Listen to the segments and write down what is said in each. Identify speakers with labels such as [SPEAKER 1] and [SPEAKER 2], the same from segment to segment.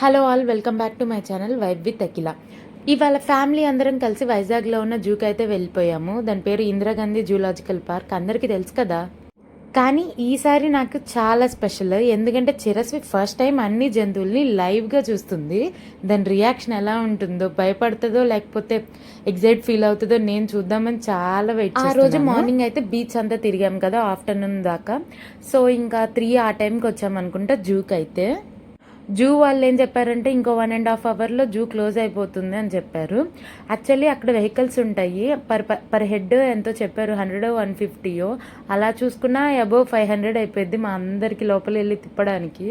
[SPEAKER 1] Hello all welcome back to my channel vibe with Akhila. ఇవాళ family అందరం కలిసి వైజాగ్లో ఉన్న జూకి అయితే వెళ్ళిపోయాము. దాని పేరు ఇందిరాగాంధీ జూలాజికల్ పార్క్. అందరికీ తెలుసు కదా? కానీ ఈసారి నాకు చాలా స్పెషల్. ఎందుకంటే చిరస్వి ఫస్ట్ టైం అన్ని జంతువుల్ని లైవ్గా చూస్తుంది. దాని రియాక్షన్ ఎలా ఉంటుందో భయపడుతుందో లేకపోతే ఎగ్జైట్ ఫీల్ అవుతుందో నేను చూద్దామని చాలా వెయిట్ ఆ రోజు మార్నింగ్ అయితే బీచ్ అంతా తిరిగాం కదా ఆఫ్టర్నూన్ దాకా. సో ఇంకా త్రీ ఆ టైంకి వచ్చాం అనుకుంటా జూకి అయితే జూ వాళ్ళు ఏం చెప్పారంటే ఇంకో వన్ అండ్ హాఫ్ అవర్లో జూ క్లోజ్ అయిపోతుంది అని చెప్పారు. యాక్చువల్లీ అక్కడ వెహికల్స్ ఉంటాయి. పర్ పర్ హెడ్ ఎంతో చెప్పారు హండ్రెడ్ వన్ ఫిఫ్టీయో అలా చూసుకున్నా అబోవ్ ఫైవ్ హండ్రెడ్ అయిపోయింది మా అందరికి లోపల వెళ్ళి తిప్పడానికి.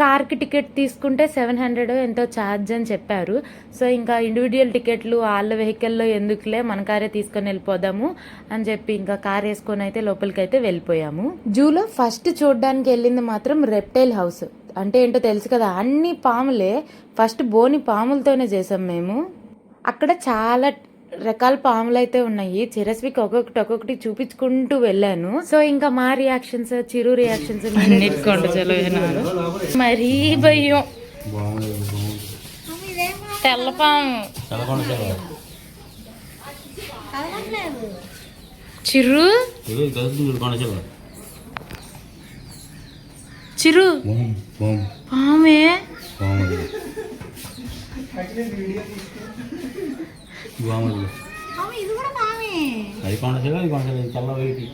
[SPEAKER 1] కార్కి టికెట్ తీసుకుంటే సెవెన్ హండ్రెడ్ ఎంతో ఛార్జ్ అని చెప్పారు. సో ఇంకా ఇండివిజువల్ టికెట్లు వాళ్ళ వెహికల్లో ఎందుకులే మన కారే తీసుకొని వెళ్ళిపోదాము అని చెప్పి ఇంకా కార్ వేసుకొని అయితే లోపలికి అయితే వెళ్ళిపోయాము. జూలో ఫస్ట్ చూడడానికి వెళ్ళింది మాత్రం రెప్టైల్ హౌస్ అంటే ఏంటో తెలుసు కదా అన్ని పాములే ఫస్ట్ బోని పాములతోనే చేసాం మేము. అక్కడ చాలా రకాల పాములు అయితే ఉన్నాయి. చిరస్వికి ఒక్కొక్కటి ఒక్కొక్కటి చూపించుకుంటూ వెళ్ళాను. సో ఇంకా మా రియాక్షన్స్ చిరు రియాక్షన్స్ మరీ భయం. తెల్లపాము
[SPEAKER 2] చదవకుండా చదవ
[SPEAKER 1] చిరు
[SPEAKER 2] ఇది కలుస్తుంది చూడు కొండ చదవ
[SPEAKER 1] చిరు. పామే.
[SPEAKER 2] అది అది తెల్ల వైటి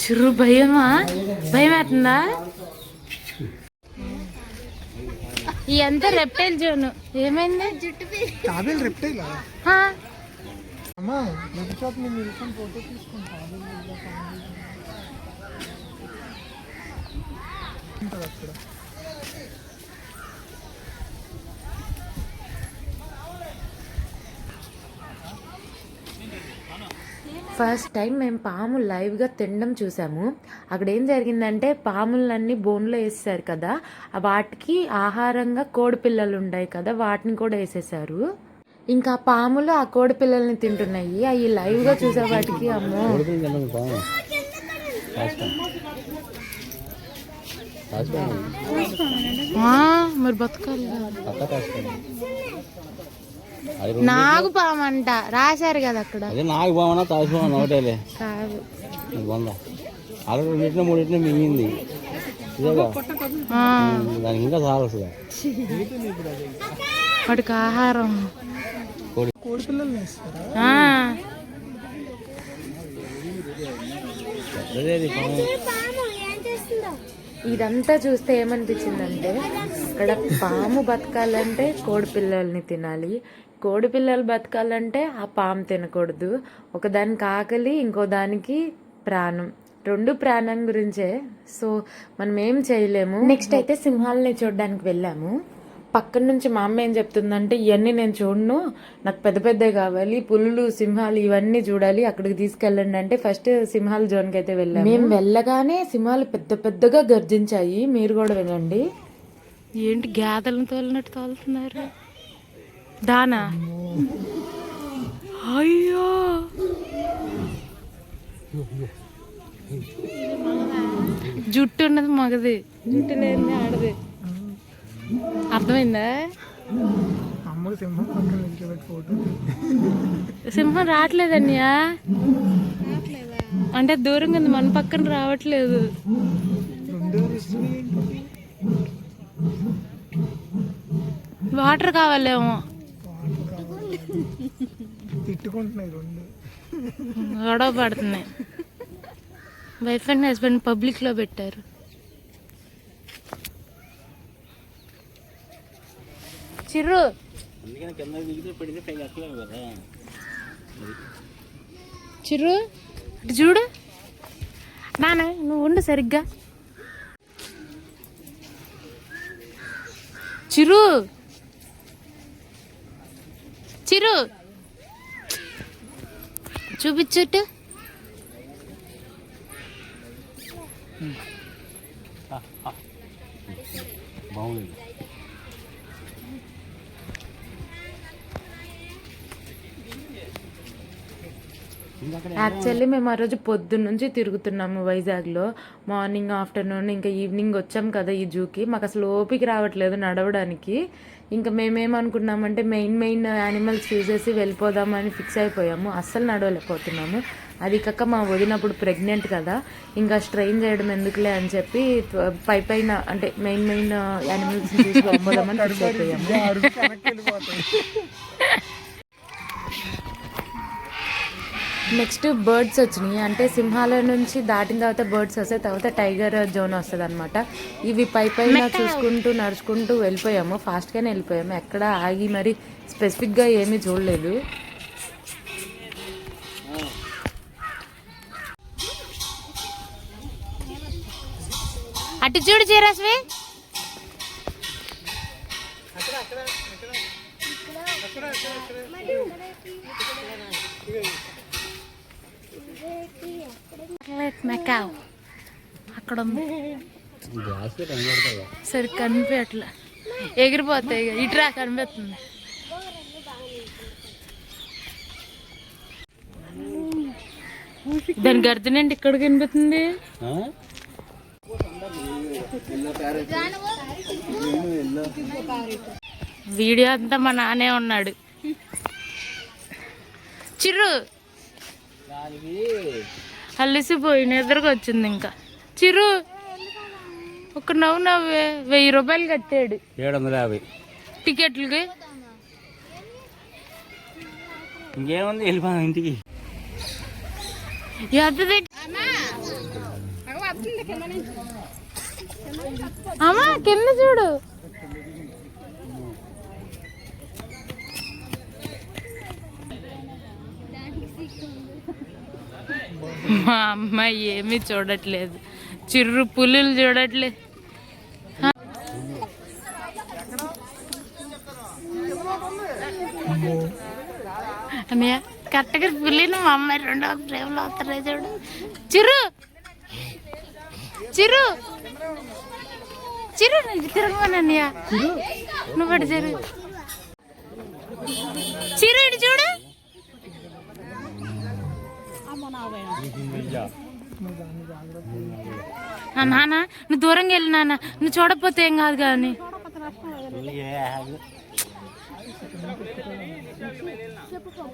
[SPEAKER 1] చిరు భయమా? భయం అవుతుందా ఈ అంతా రెప్టైల్ జోను ఏమైంది?
[SPEAKER 3] తాబేలు రెప్టైలా అమ్మా నెట్ షాప్ నేను నిల్చుని ఫోటో తీసుకుంటా. ఉంటుంది అక్కడ?
[SPEAKER 1] ఫస్ట్ టైం మేము పాము లైవ్గా తినడం చూసాము. అక్కడ ఏం జరిగిందంటే పాములన్నీ బోన్లో వేసేసారు కదా. ఆ వాటికి ఆహారంగా కోడి పిల్లలు ఉంటాయి కదా వాటిని కూడా వేసేసారు. ఇంకా పాములు ఆ కోడి పిల్లల్ని తింటున్నాయి. అవి లైవ్గా చూసే వాటికి అమ్మో. మరి బతకాలి నాగు పామంట. రాశారు కదా అక్కడ.
[SPEAKER 2] అదే బాగున్నా తాసుకోమని ఒకటేలే.
[SPEAKER 1] కాదు.
[SPEAKER 2] రెండింటిన మూడింటిన మింగింది. దానికి ఇంకా చాలా వస్తుంది
[SPEAKER 1] వాటికి ఆహారం. ఇదంతా చూస్తే ఏమనిపించిందంటే ఇక్కడ పాము బతకాలంటే కోడి పిల్లల్ని తినాలి కోడి పిల్లలు బతకాలంటే ఆ పాము తినకూడదు. ఒకదానికి ఆకలి ఇంకో దానికి ప్రాణం. రెండు ప్రాణం గురించే. సో మనం ఏం చేయలేము. నెక్స్ట్ అయితే సింహాలని చూడడానికి వెళ్ళాము. పక్కన నుంచి మా అమ్మ ఏం చెప్తుందంటే ఇవన్నీ నేను చూడను. నాకు పెద్ద పెద్దవి కావాలి. పులులు సింహాలు ఇవన్నీ చూడాలి. అక్కడికి తీసుకెళ్ళండి. అంటే ఫస్ట్ సింహాల జోన్కి అయితే వెళ్ళాము. మేము వెళ్ళగానే సింహాలు పెద్ద పెద్దగా గర్జించాయి. మీరు కూడా వినండి. ఏంటి గేదెలను తోలినట్టు తోలుతున్నారు? దానా? అయ్యో! జుట్టు ఉన్నది మగది. జుట్టు లేని ఆడది. అర్థమైందా?
[SPEAKER 3] అమ్మడు సింహం పక్కన నిల్చోబెట్టి ఫోటో
[SPEAKER 1] సింహం రావట్లేదన్నయ్యా అంటే దూరంగా ఉంది మన పక్కన రావట్లేదు. వాటర్ కావాలేమో.
[SPEAKER 3] తిట్టుకుంటున్నాయి రెండు.
[SPEAKER 1] గొడవ పడుతున్నాయి. వైఫ్ అండ్ హస్బెండ్ పబ్లిక్లో పెట్టారు. చిర్రు!
[SPEAKER 2] అందుకని కింద దిగితే పెడితే పైకి ఎక్కలేము కదా.
[SPEAKER 1] చిరు ఇటు చూడు. నాన్న నువ్వు ఉండు సరిగ్గా. చిరు చిరు చూపించట్టు.
[SPEAKER 2] బాగుంది.
[SPEAKER 1] యాక్చువల్లీ మేము ఆ రోజు పొద్దున్న నుంచి తిరుగుతున్నాము వైజాగ్లో. మార్నింగ్ ఆఫ్టర్నూన్ ఇంకా ఈవినింగ్ వచ్చాం కదా ఈ జూకి. మాకు అసలు ఓపిక రావట్లేదు నడవడానికి. ఇంకా మేమేమనుకున్నామంటే మెయిన్ మెయిన్ యానిమల్స్ చూసేసి వెళ్ళిపోదామని ఫిక్స్ అయిపోయాము. అస్సలు నడవలేకపోతున్నాము. అది కాక మా వదినప్పుడు ప్రెగ్నెంట్ కదా. ఇంకా స్ట్రెయిన్ చేయడం ఎందుకులే అని చెప్పి పై పైన అంటే మెయిన్ మెయిన్ uh, యానిమల్స్ చూసి వెళ్ళిపోదామని ఫిక్స్ అయిపోయాము. నెక్స్ట్ బర్డ్స్ వచ్చినాయి. అంటే సింహాల నుంచి దాటిన తర్వాత బర్డ్స్ వస్తాయి తర్వాత టైగర్ జోన్ వస్తుంది అనమాట ఇవి పై పైన చూసుకుంటూ నడుచుకుంటూ వెళ్ళిపోయాము. ఫాస్ట్గానే వెళ్ళిపోయాము. ఎక్కడ ఆగి మరి స్పెసిఫిక్గా ఏమీ చూడలేదు. అటు చూడు చీరాస్వి మెకావ్ అక్కడ ఉంది
[SPEAKER 2] మెకావ్ అక్కడ ఉంది
[SPEAKER 1] సరే కనిపించట్లే ఎగిరిపోతాయి ఇట్రా కనిపిస్తుంది దాని గర్జనంటే ఇక్కడ కనిపిస్తుంది వీడియో అంతా మా నానే ఉన్నాడు. చిరు
[SPEAKER 2] దానికి
[SPEAKER 1] అల్లిసిపోయి నిద్రకు వచ్చింది ఇంకా. చిరు ఒక నవ్వు నవ్వే వెయ్యి రూపాయలు కట్టాడు.
[SPEAKER 2] ఏడు వందల యాభై.
[SPEAKER 1] టికెట్లకి?
[SPEAKER 2] ఇంకేముంది వెళ్ళిపోదాం ఇంటికి.
[SPEAKER 1] అమ్మా కింద చూడు. మా అమ్మాయి ఏమీ చూడట్లేదు. చిర్రు పులులు చూడట్లేదు అన్నయ్య కరెక్ట్గా పులిని మా అమ్మాయి రెండో ప్రేమలో వస్తారే చూడు. చిరు చిరు చిరు నువ్వు తిరగమని అన్నయ్య. నువ్వు అటు చిరు చిరు చూడు. నాన్న నువ్వు దూరంగా వెళ్ళి నాన్న. నువ్వు చూడకపోతే ఏం కాదు కానీ.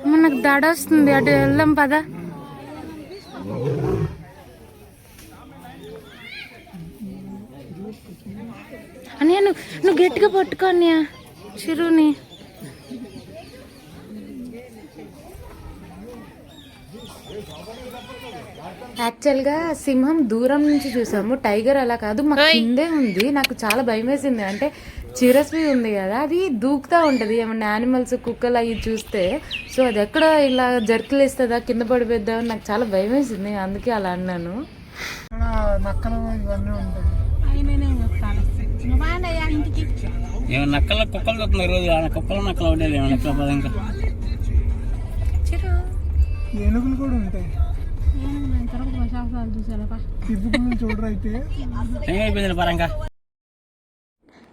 [SPEAKER 1] మనకు నాకు దడ వస్తుంది. అటు వెళ్దాం పదా. అన్నయ్య నువ్వు నువ్వు గట్టిగా పట్టుకోనియా చిరుని. యాక్చువల్గా సింహం దూరం నుంచి చూసాము. టైగర్ అలా కాదు మా కిందే ఉంది. నాకు చాలా భయం వేసింది అంటే చిరస్వి ఉంది కదా అది దూకుతా ఉంటది. ఏమన్నా యానిమల్స్ కుక్కలు అవి చూస్తే. సో అది ఎక్కడ ఇలా జర్కిలేస్తుందా కింద పడిపోద్దా నాకు చాలా భయం వేసింది అందుకే అలా అన్నాను.
[SPEAKER 3] ఇక్కడ నక్కలు ఇవన్నీ ఉంటాయి.
[SPEAKER 2] ఏమన్నా కుక్కలు చూస్తున్నారు ఈరోజు కుక్కలు నక్కలు ఉండేది ఏమన్నా నక్కల పద ఇంకా.
[SPEAKER 3] ఏనుగులు కూడా ఉంటాయి. చూడరు అయితే
[SPEAKER 2] పరంగా?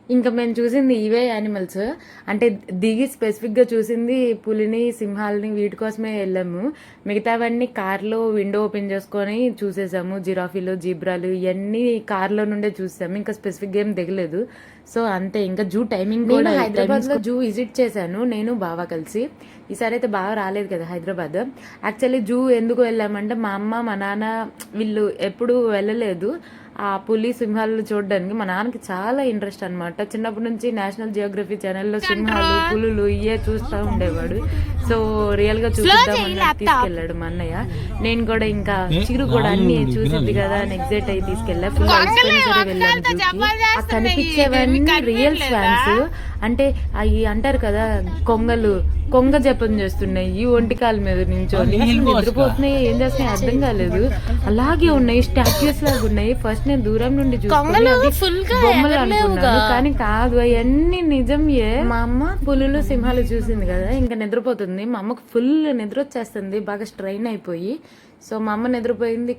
[SPEAKER 1] ఇంకా మేము చూసింది ఇవే యానిమల్స్. అంటే దిగి స్పెసిఫిక్గా చూసింది పులిని సింహాలని వీటి కోసమే వెళ్ళాము. మిగతావన్నీ కార్లో విండో ఓపెన్ చేసుకొని చూసేసాము. జిరాఫీలు జీబ్రాలు ఇవన్నీ కార్లో నుండే చూసాము ఇంకా స్పెసిఫిక్గా ఏం దిగలేదు. సో అంతే ఇంకా జూ టైమింగ్ కూడా హైదరాబాద్లో జూ విజిట్ చేశాను. నేను బాగా కలిసి. ఈసారి అయితే బాగా రాలేదు కదా హైదరాబాద్. యాక్చువల్లీ జూ ఎందుకు వెళ్ళామంటే మా అమ్మ మా నాన్న వీళ్ళు ఎప్పుడు వెళ్ళలేదు. ఆ పులి సింహాలు చూడడానికి మా నాన్నకి చాలా ఇంట్రెస్ట్ అన్నమాట. చిన్నప్పటి నుంచి నేషనల్ జియోగ్రఫీ ఛానల్లో సింహాలు పులులు ఇవే చూస్తూ ఉండేవాడు. సో రియల్గా చూపిద్దామని తీసుకెళ్ళాడు మా అన్నయ్య. నేను కూడా ఇంకా చిరు కూడా అన్ని చూసింది కదా అని ఎగ్జైట్ అయ్యి తీసుకెళ్ళా. ఫుల్ వెళ్ళాను కనిపించేవన్నీ రియల్ ఫ్యాన్స్ అంటే అవి అంటారు కదా కొంగలు కొంగ జపం చేస్తున్నాయి. ఈ ఒంటికాల మీద నించొని. నిద్రపోతున్నాయి ఏం చేస్తున్నాయి అర్థం కాలేదు. అలాగే ఉన్నాయి స్టాచ్యూస్ లాగా ఉన్నాయి. ఫస్ట్ నేను దూరం నుండి కానీ కాదు అవన్నీ నిజం మా అమ్మ పులులు సింహాలు చూసింది కదా ఇంకా నిద్రపోతుంది. మా అమ్మకు ఫుల్ నిద్ర వచ్చేస్తుంది బాగా స్ట్రైన్ అయిపోయి. సో మా అమ్మ నిద్రపోయింది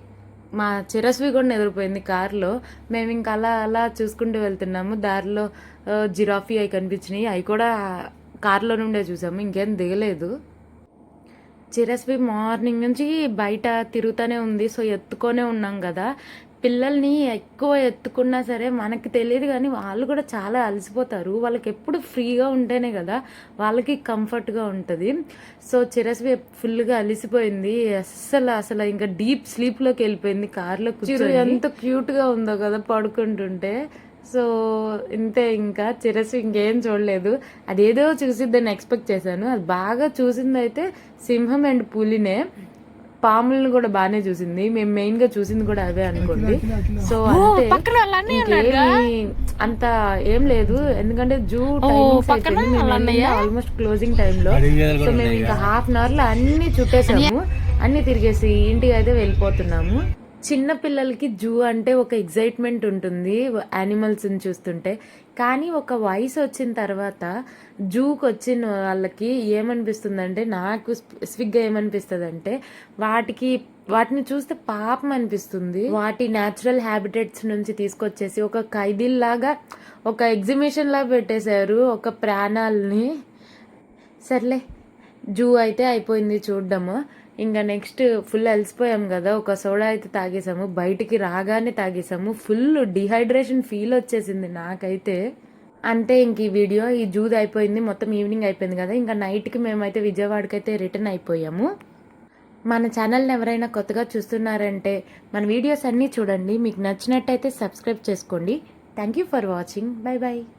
[SPEAKER 1] మా చిరస్వి కూడా నిద్రపోయింది కారులో. మేము ఇంకా అలా అలా చూసుకుంటూ వెళ్తున్నాము. దారిలో జిరాఫీ అవి కనిపించినాయి. అవి కూడా కారులో నుండే చూసాము ఇంకేం దిగలేదు. చిరస్వి మార్నింగ్ నుంచి బయట తిరుగుతూనే ఉంది సో ఎత్తుకొనే ఉన్నాం కదా. పిల్లల్ని ఎక్కువ ఎత్తుకున్నా సరే మనకి తెలియదు కానీ వాళ్ళు కూడా చాలా అలసిపోతారు. వాళ్ళకి ఎప్పుడు ఫ్రీగా ఉంటేనే కదా వాళ్ళకి కంఫర్ట్గా ఉంటుంది. సో చిరస్వి ఫుల్గా అలిసిపోయింది. అస్సలు అసలు ఇంకా డీప్ స్లీప్లోకి వెళ్ళిపోయింది కార్లో కూర్చొని. ఎంత క్యూట్గా ఉందో కదా పడుకుంటుంటే. సో ఇంతే ఇంకా చిరస్సు ఇంకేం చూడలేదు. అదేదో చూసిద్దని ఎక్స్పెక్ట్ చేశాను. అది బాగా చూసింది అయితే సింహం అండ్ పులినే. పాములను కూడా బాగానే చూసింది. మేము మెయిన్గా చూసింది కూడా అవే అనుకోండి. సో అంతే ఏం లేదు. ఎందుకంటే జూ ఆల్మోస్ట్ క్లోజింగ్ టైంలో సో మేము ఇంకా హాఫ్ అన్ అవర్లో అన్ని చుట్టేసాము. అన్ని తిరిగేసి ఇంటికి అయితే వెళ్ళిపోతున్నాము. చిన్న పిల్లలకి జూ అంటే ఒక ఎగ్జైట్మెంట్ ఉంటుంది యానిమల్స్ని చూస్తుంటే. కానీ ఒక వయసు వచ్చిన తర్వాత జూకి వచ్చిన వాళ్ళకి ఏమనిపిస్తుందంటే నాకు స్పెసిఫిక్గా ఏమనిపిస్తుంది అంటే వాటికి వాటిని చూస్తే పాపం అనిపిస్తుంది. వాటి న్యాచురల్ హ్యాబిటెట్స్ నుంచి తీసుకొచ్చేసి ఒక ఖైదీల్లాగా ఒక ఎగ్జిబిషన్లా పెట్టేశారు ఒక ప్రాణాలని. సర్లే జూ అయితే అయిపోయింది చూడడము. ఇంకా నెక్స్ట్ ఫుల్ అలసిపోయాం కదా. ఒక సోడా అయితే తాగేసాము. బయటికి రాగానే తాగేసాము. ఫుల్ డిహైడ్రేషన్ ఫీల్ వచ్చేసింది నాకైతే. అంతే ఇంక ఈ వీడియో ఈ జూద్ అయిపోయింది. మొత్తం ఈవినింగ్ అయిపోయింది కదా. ఇంకా నైట్కి మేమైతే విజయవాడకైతే రిటర్న్ అయిపోయాము. మన ఛానల్ని ఎవరైనా కొత్తగా చూస్తున్నారంటే మన వీడియోస్ అన్నీ చూడండి. మీకు నచ్చినట్టయితే సబ్స్క్రైబ్ చేసుకోండి. Thank you for watching. Bye bye